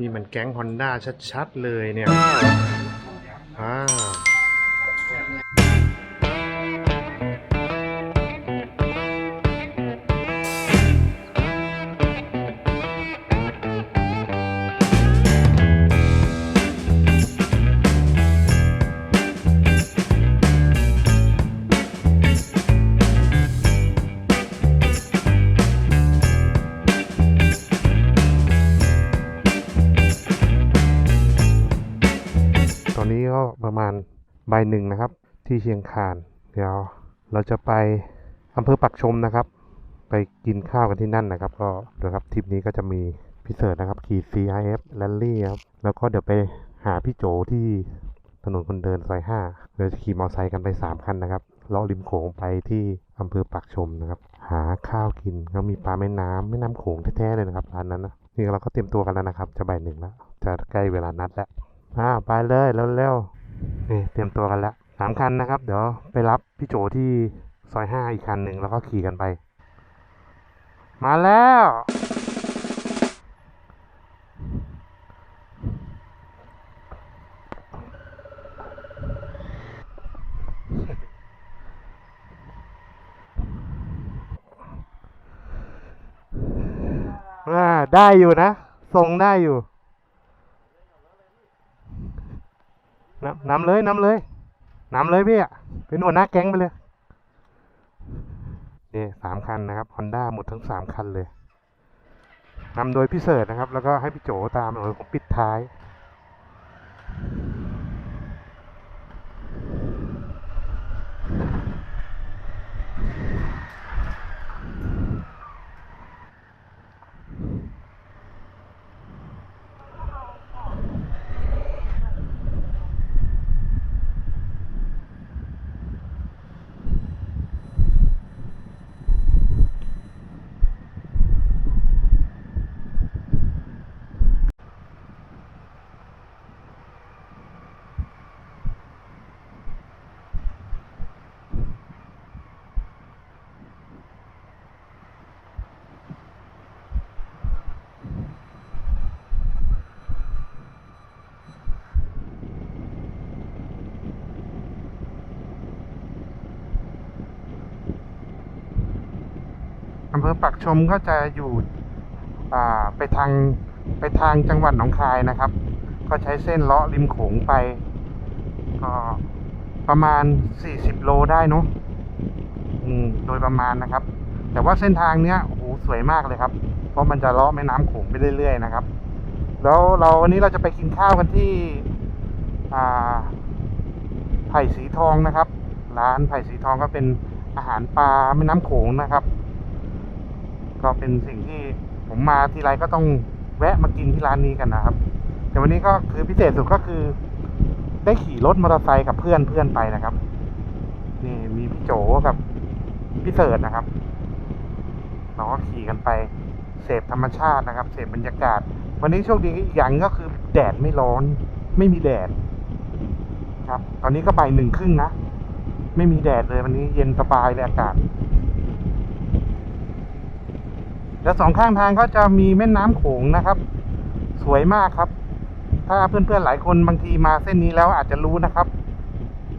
นี่มันแก๊งฮอนด้าชัดๆเลยเนี่ยอ่า อนนี้ก็ประมาณบ่ายหนึ่งนะครับ ที่เชียงคาน เดี๋ยวเราจะไปอำเภอปักชมนะครับ ไปกินข้าวกันที่นั่นนะครับ ก็เดี๋ยวครับทริปนี้ก็จะมีพี่เสิร์ตนะครับขี่ CIF Rally ครับแล้วก็เดี๋ยวไปหาพี่โจที่ถนนคนเดินซอยห้าเดี๋ยวจะขี่มอเตอร์ไซค์กันไปสามคันนะครับเลาะริมโขงไปที่อำเภอปักชมนะครับ หาข้าวกินก็มีปลาแม่น้ำแม่น้ำโขงแท้ๆเลยนะครับร้านนั้นนะนี่เราก็เตรียมตัวกันแล้วนะครับ จะบ่ายหนึ่งแล้ว จะใกล้เวลานัดแล้ว อ่าไปเลยเร็วๆนี่เตรียมตัวกันแล้วสามคันนะครับ เดี๋ยวไปรับพี่โจที่ซอยห้าอีกคันหนึ่งแล้วก็ขี่กันไป มาแล้วอ่าได้อยู่นะทรงได้อยู่ นำนำเลยนำเลยนำเลยพี่อะเป็นหัวหน้าแก๊งไปเลยนี่สามคันนะครับฮอนด้าหมดทั้งสามคันเลยนำโดยพี่เสิร์ตนะครับ แล้วก็ให้พี่โจตามโดยผมปิดท้าย ภอปักชมก็จะอยู่ไปทางไปทางจังหวัดหนองคายนะครับ ก็ใช้เส้นเลาะริมโขงไปก็ประมาณ 40 โลได้เนาะโดยประมาณนะครับ แต่ว่าเส้นทางเนี้ยโอ้โหสวยมากเลยครับ เพราะมันจะเลาะแม่น้ำโขงไปเรื่อยๆนะครับ แล้วเราวันนี้เราจะไปกินข้าวกันที่ไผ่สีทองนะครับ ร้านไผ่สีทองก็เป็นอาหารปลาแม่น้ำโขงนะครับ ก็เป็นสิ่งที่ผมมาทีไรก็ต้องแวะมากินที่ร้านนี้กันนะครับ แต่วันนี้ก็คือพิเศษสุดก็คือ ได้ขี่รถมอเตอร์ไซค์กับเพื่อนเพื่อนไปนะครับ นี่มีพี่โจกับพี่เสิร์ตนะครับเราก็ขี่กันไป เสพธรรมชาตินะครับ เสพบรรยากาศ วันนี้โชคดีอีกอย่างก็คือแดดไม่ร้อน ไม่มีแดด ครับ ตอนนี้ก็บ่ายหนึ่งครึ่งนะ ไม่มีแดดเลยวันนี้เย็นสบายเลยอากาศ แล้วสองข้างทางก็จะมีแม่น้ำโขงนะครับ สวยมากครับ ถ้าเพื่อนๆหลายคนบางทีมาเส้นนี้แล้วอาจจะรู้นะครับ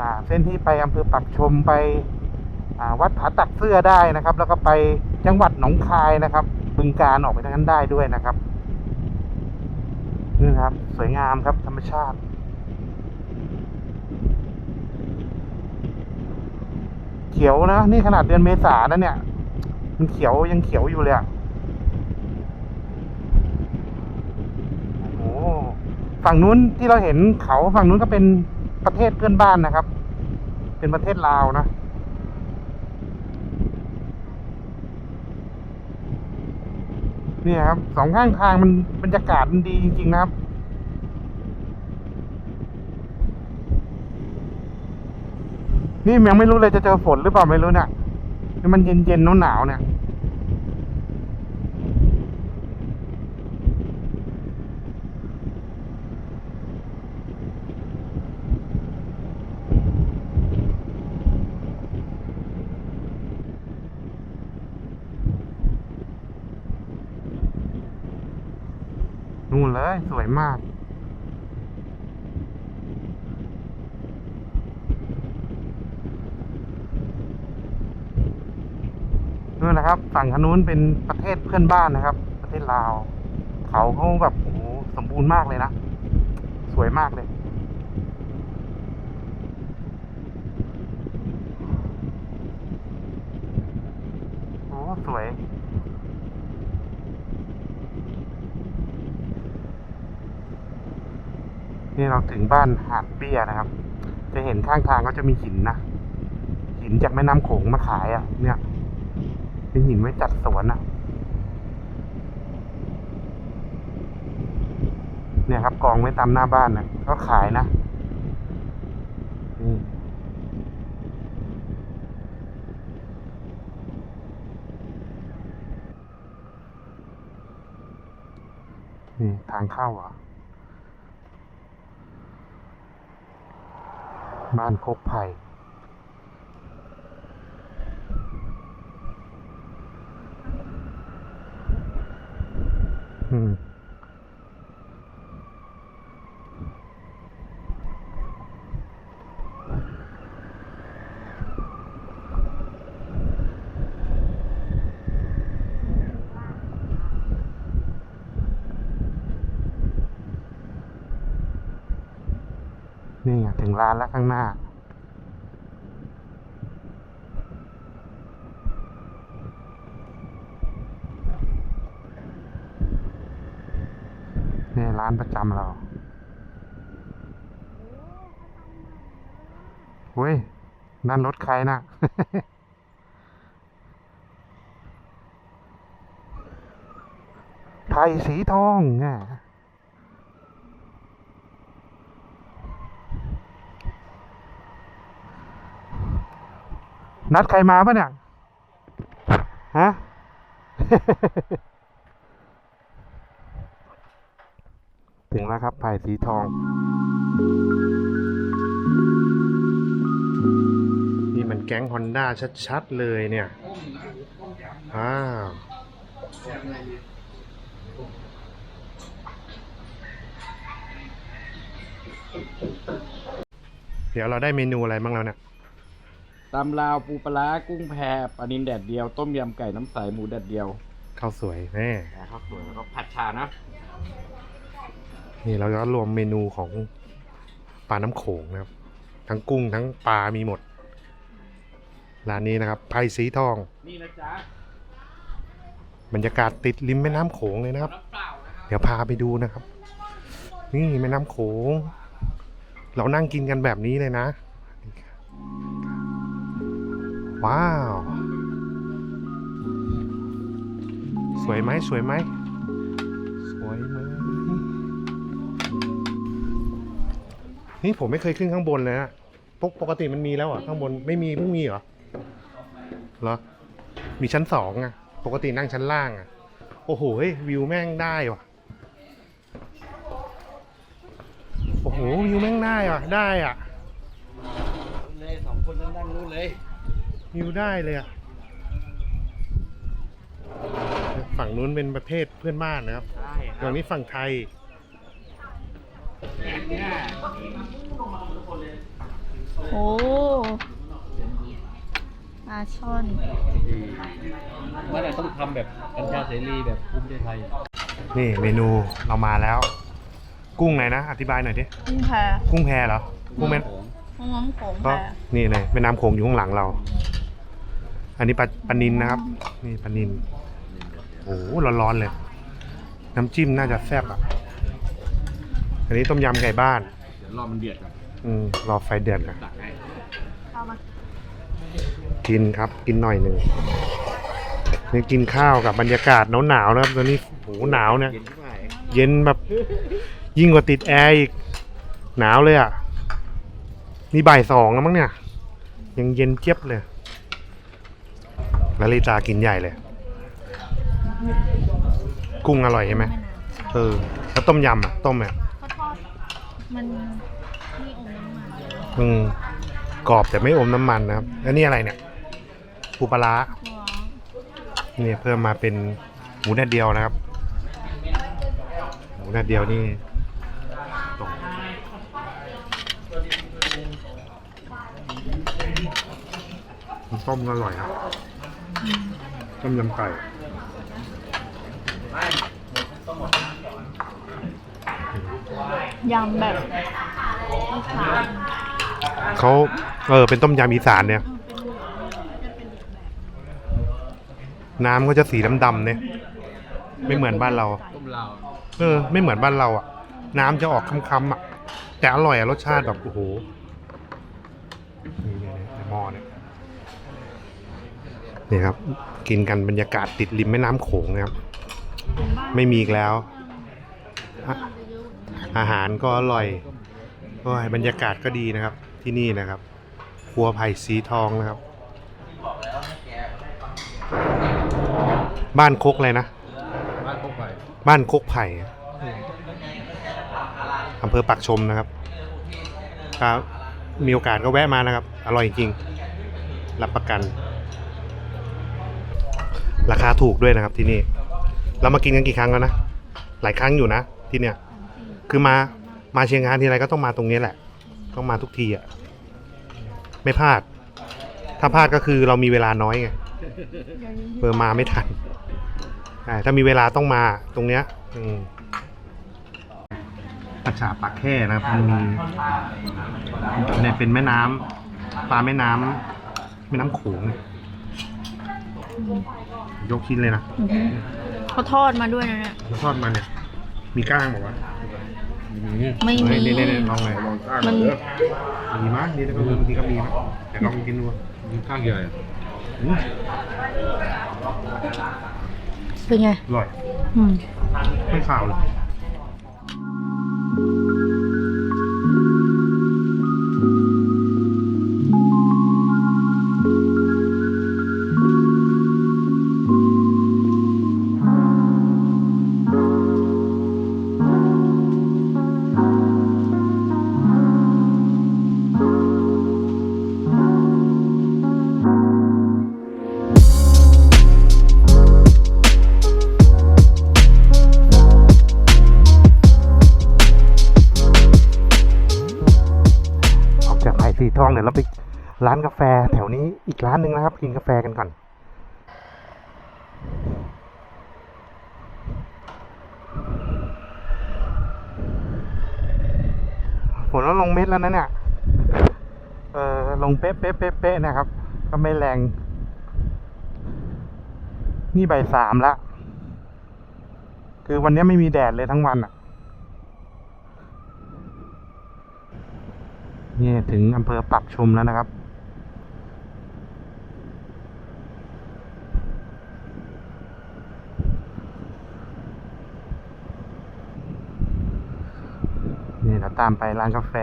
อ่า เส้นที่ไปอำเภอปักชมไปวัดผาตักเสื้อได้นะครับ แล้วก็ไปจังหวัดหนองคายนะครับบึงการออกไปทางนั้นได้ด้วยนะครับนี่ครับ สวยงามครับธรรมชาติ เขียวนะ นี่ขนาดเดือนเมษานะเนี่ย มันเขียวยังเขียวอยู่เลยอะโอ้โห ฝั่งนู้นที่เราเห็นเขาฝั่งนู้นก็เป็นประเทศเพื่อนบ้านนะครับ เป็นประเทศลาวนะเนี่ยครับสองข้างทางมันบรรยากาศมันดีจริง ๆ นะครับ นี่ยังไม่รู้เลยจะเจอฝนหรือเปล่าไม่รู้เนี่ยนี่มันเย็นเย็นๆหนาวๆเนี่ย นู่นเลย สวยมากนู่นนะครับฝั่งทางนู้นเป็นประเทศเพื่อนบ้านนะครับ ประเทศลาว เขาเขาแบบโอ้โหสมบูรณ์มากเลยนะ สวยมากเลยโอ้สวย นี่เราถึงบ้านหาดเบี้ยนะครับ จะเห็นข้างทางก็จะมีหินนะ หินจากแม่น้ำโขงมาขายอะ เนี่ย เป็นหินไว้จัดสวนอะ เนี่ยครับกองไว้ตามหน้าบ้านนะก็ขายนะนี่นี่ทางเข้าอะ บ้านโคกไผ่อืม นี่ไงถึงร้านแล้วข้างหน้า นี่ร้านประจำเราเว้ย นั่นรถใครนะไทยสีทองแง่ นัดใครมาปะเนี่ย ฮะ ถึงแล้วครับไผ่สีทอง นี่มันแก๊งฮอนด้าชัด ๆ เลยเนี่ย อ้าวเดี๋ยวเราได้เมนูอะไรบ้างแล้วเนี่ย ตำลาวปูปลาร้ากุ้งแพปลานินแดดเดียว ต้มยำไก่น้ำใสหมูแดดเดียวข้าวสวยแน่แต่ข้าวสวยแล้วก็ผัดชานะนี่เราก็รวมเมนูของปลาน้ำโขงนะครับ ทั้งกุ้งทั้งปลามีหมดร้านนี้นะครับไผ่สีทองนี่นะจ๊ะบรรยากาศติดริมแม่น้ำโขงเลยนะครับน้ำเปล่านะครับเดี๋ยวพาไปดูนะครับ นี่แม่น้ำโขง เรานั่งกินกันแบบนี้เลยนะ ว้าว สวยไหมสวยไหมสวยไหมนี่ผมไม่เคยขึ้นข้างบนเลยนะปกปกติมันมีแล้วอะข้างบนไม่มีเพิ่งมีเหรอเหรอ มีชั้นสองอะ ปกตินั่งชั้นล่างอะ โอ้โหวิวแม่งได้ว่ะโอ้โหวิวแม่งได้ว่ะได้อะเลยสองคนนั่งนู้นเลย วิวได้เลยอะฝั่งนู้นเป็นประเทศเพื่อนบ้านนะครับใช่ครัฝั่บงนี้ฝั่งไทยเนี่ยโอ้ปลาช่อน เมื่อไหร่ต้องทำแบบกัญชาเสรีแบบภูมิใจไทย นี่เมนูเรามาแล้ว กุ้งไหนนะ อธิบายหน่อยดิ กุ้งแพกุ้งแพเหรอ กุ้งแม่กุ้งน้ำโขงแพก็นี่เลยแม่น้ำโขงอยู่ข้างหลังเรา อันนี้ปลาปลานินนะครับ นี่ปลานินโอ้โหร้อนๆเลย น้ำจิ้มน่าจะแซ่บอะ อันนี้ต้มยำไก่บ้าน เดี๋ยวรอมันเดือดก่อนอืมรอไฟเดือดก่อนตักให้เอามากินครับ กินหน่อยหนึ่งนี่กินข้าวกับบรรยากาศหนาวๆนะครับตอนนี้โหหนาวเนี่ย เย็นขึ้นมาเย็นแบบ ยิ่งกว่าติดแอร์อีก หนาวเลยอะ นี่บ่ายสองแล้วมั้งเนี่ย ยังเย็นเจี๊ยบเลยแล้วลิตากินใหญ่เลย กุ้งอร่อยใช่ไหมมะนาวเออแล้วต้มยำอะ ต้มอะข้าวทอดมันนี่อมน้ำมันอืมกรอบแต่ไม่อมน้ำมันนะครับ แล้วนี่อะไรเนี่ยปูปลาร้าหัวเนี่ยเพิ่มมาเป็นหมูแดดเดียวนะครับ หมูนาดเดียวนี่ตกน้ำต้มก็อร่อยครับ ต้มยำไก่ยำแบบอีสานเขาเออเป็นต้มยำอีสานเนี่ย น้ำก็จะสีดำๆเนี่ย ไม่เหมือนบ้านเรา ต้มลาวเออ ไม่เหมือนบ้านเราอะ น้ำจะออกค้ำๆอะ แต่อร่อยอะรสชาติแบบโอ้โหนี่เนี่ยในหม้อเนี่ยนี่ครับ กินกันบรรยากาศติดริมแม่น้ำโขงนะครับ ไม่มีอีกแล้วอะอาหารก็อร่อยโอ้ยบรรยากาศก็ดีนะครับที่นี่นะครับ ครัวไผ่สีทองนะครับ บ้านคกเลยนะ บ้านพวกไปบ้านโคกไผ่อะอำเภอปักชมนะครับครับมีโอกาสก็แวะมานะครับ อร่อยจริง รับประกัน ราคาถูกด้วยนะครับที่นี่ เรามากินกันกี่ครั้งแล้วนะ หลายครั้งอยู่นะที่เนี่ย คือมา มาเชียงคานทีไรก็ต้องมาตรงนี้แหละ ต้องมาทุกทีอะ ไม่พลาด ถ้าพลาดก็คือเรามีเวลาน้อยไงเออมาไม่ทันถ้ามีเวลาต้องมาตรงเนี้ยปัจฉาปากแค่นะครับมันมีเนี่ยเป็นแม่น้ำปลาแม่น้ำแม่น้ำโขง ยยกชิ้นเลยนะอือหือเขาทอดมาด้วยนะเนี่ยแล้วทอดมาเนี่ย มีก้างบอกว่าไม่มีเน่ๆๆลองเลยลองก้างมันเด้อมีมั้ยนี่ก็บางทีก็มีนะแต่ลองกินดูมีข้างใหญ่อืมเป็นไงอร่อยอืมไม่ขาวเลย สีทองเดี๋ยวเราไปร้านกาแฟแถวนี้อีกร้านหนึ่งนะครับ กินกาแฟกันก่อน ฝนก็ลงเม็ดแล้วนะเนี่ย เออลงเป๊ะเป๊ะเป๊ะเป๊ะนะครับ ก็ไม่แรง นี่ใบสามละ คือวันนี้ไม่มีแดดเลยทั้งวันอะ นี่ถึงอำเภอปักชมแล้วนะครับ นี่เราตามไปร้านกาแฟ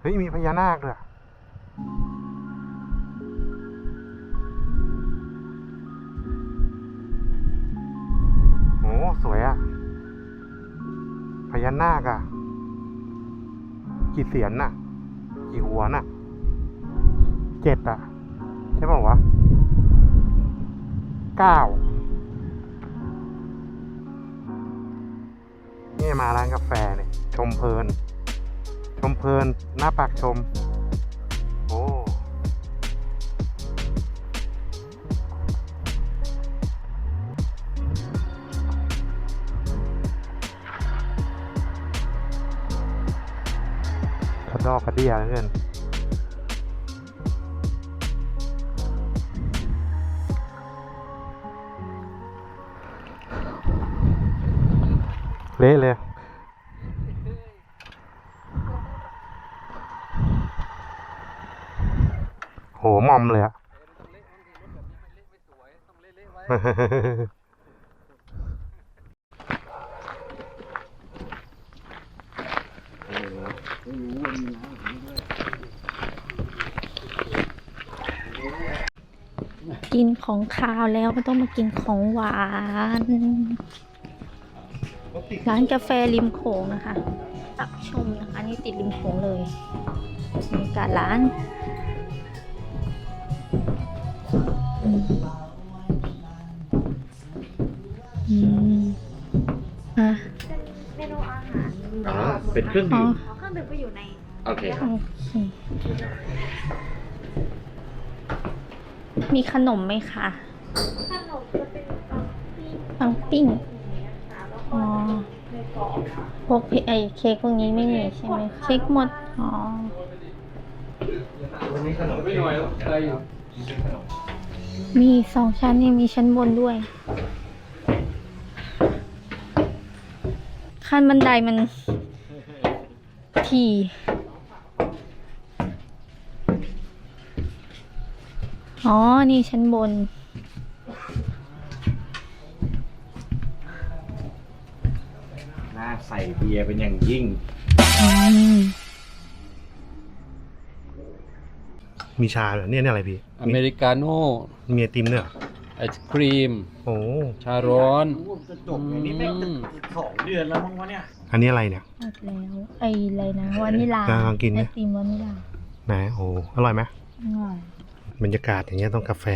เฮ้ย มีพญานาคด้วย ญานาคอะกี่เสียนน่ะ กี่หัวน่ะเจ็ดอะใช่ป่าวะเก้านี่มาร้านกาแฟเนี่ย ชมเพลิน ชมเพลินหน้าปากชม ระดอกกระเดียเหลือเกินเละเลยโหมอมเลยอะ กินของคาวแล้วก็ต้องมากินของหวาน ร้านกาแฟริมโขงนะคะ ตักชมนะคะนี้ติดริมโขงเลยบรรยากาศร้านอืมอืมอะเมนูอาหารอ๋อเป็นเครื่องอ๋อดื่มเครื่องดื่ม ก็อยู่ในโอเคโอเค มีขนมไหมคะขนมจะเป็นปังปิ้งปังปิ้งอย่างเงี้ยค่ะแล้วอ๋ก็อในกรอบพวกไอเค้กพวกนี้ไม่มีใช่ไหมเค้กหมด อ๋อมีสองชั้นยังมีชั้นบนด้วย ขั้นบันไดมัน ถี่อ๋อ นี่ชั้นบน น่าใส่เบียร์เป็นอย่างยิ่งอืมมีชาเหรอเนี่ยเนี่ยอะไรพี่ อเมริกาโน่ มีไอติมเนี่ยเหรอ ไอศครีม โอ้ชาร้อนจะจบอย่างนี้แม่งจะสองเดือนแล้วมั้งวะเนี่ยอันนี้อะไรเนี่ย หมดแล้ว ไออะไรนะวานิลาอ่าลองกินไหมไอติมวานิลาไหนโอ้อร่อยไหมอร่อย บรรยากาศอย่างเงี้ยต้องกาแฟ